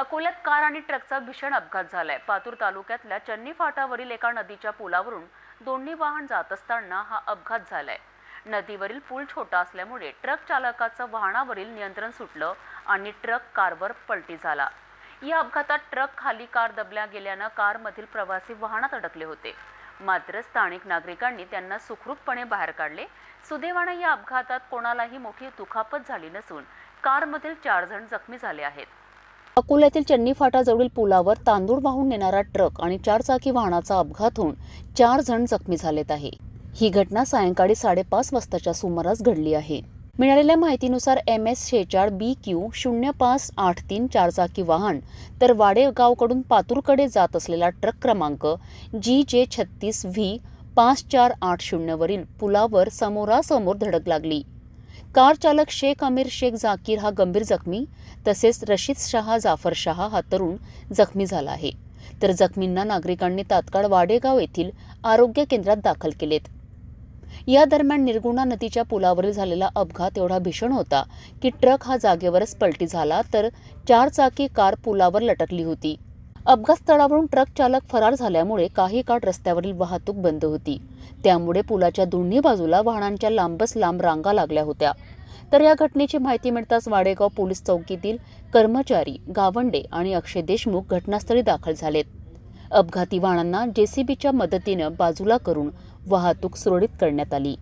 अकोल्यात कार आणि ट्रकचा भीषण अपघात झालाय. पातूर तालुक्यातल्या चन्नी फाटावरील एका नदीच्या पुलावरून दोन्ही वाहन जात असताना हा अपघात झालाय. नदीवरील पूल छोटा असल्यामुळे ट्रक चालकाचं वाहनावरील नियंत्रण सुटलं आणि ट्रक कारवर पलटी झाला. या अपघातात ट्रक खाली कार दबल्या गेल्यानं कारमधील प्रवासी वाहनात अडकले होते. मात्र स्थानिक नागरिकांनी त्यांना सुखरूपपणे बाहेर काढले. सुदैवाने या अपघातात कोणालाही मोठी दुखापत झाली नसून कारमधील चार जण जखमी झाले आहेत. अकोल्यातील चन्नी फाटाजवळील पुलावर तांदूळ वाहून नेणारा ट्रक आणि चारचाकी वाहनाचा अपघात होऊन चार जण जखमी झालेत आहे. ही घटना सायंकाळी साडेपाच वाजताच्या सुमारास घडली आहे. मिळालेल्या माहितीनुसार एम एस शेचाळ बी क्यू शून्य पाच आठ तीन चारचाकी वाहन तर वाडेगावकडून पातूरकडे जात असलेला ट्रक क्रमांक जी जे छत्तीस व्ही पाच चार आठ शून्यवरील पुलावर समोरासमोर धडक लागली. कार चालक शेख अमीर शेख जाकीर हा गंभीर जखमी तसेच रशीद शहा जाफर शहा हा तरुण जखमी झाला आहे. तर जखमींना नागरिकांनी तात्काळ वाडेगाव येथील आरोग्य केंद्रात दाखल केलेत. या दरम्यान निर्गुणा नदीच्या पुलावरील झालेला अपघात एवढा भीषण होता की ट्रक हा जागेवरच पलटी झाला तर चारचाकी कार पुलावर लटकली होती. अपघात स्थळावरून ट्रक चालक फरार झाल्यामुळे काही काळ रस्त्यावरील वाहतूक बंद होती. त्यामुळे पुलाच्या दोन्ही बाजूला वाहनांच्या लांबच लांब रांगा लागल्या होत्या. तर या घटनेची माहिती मिळताच वाडेगाव पोलीस चौकीतील कर्मचारी गावंडे आणि अक्षय देशमुख घटनास्थळी दाखल झालेत. अपघाती वाहनांना जेसीबीच्या मदतीनं बाजूला करून वाहतूक सुरळीत करण्यात आली.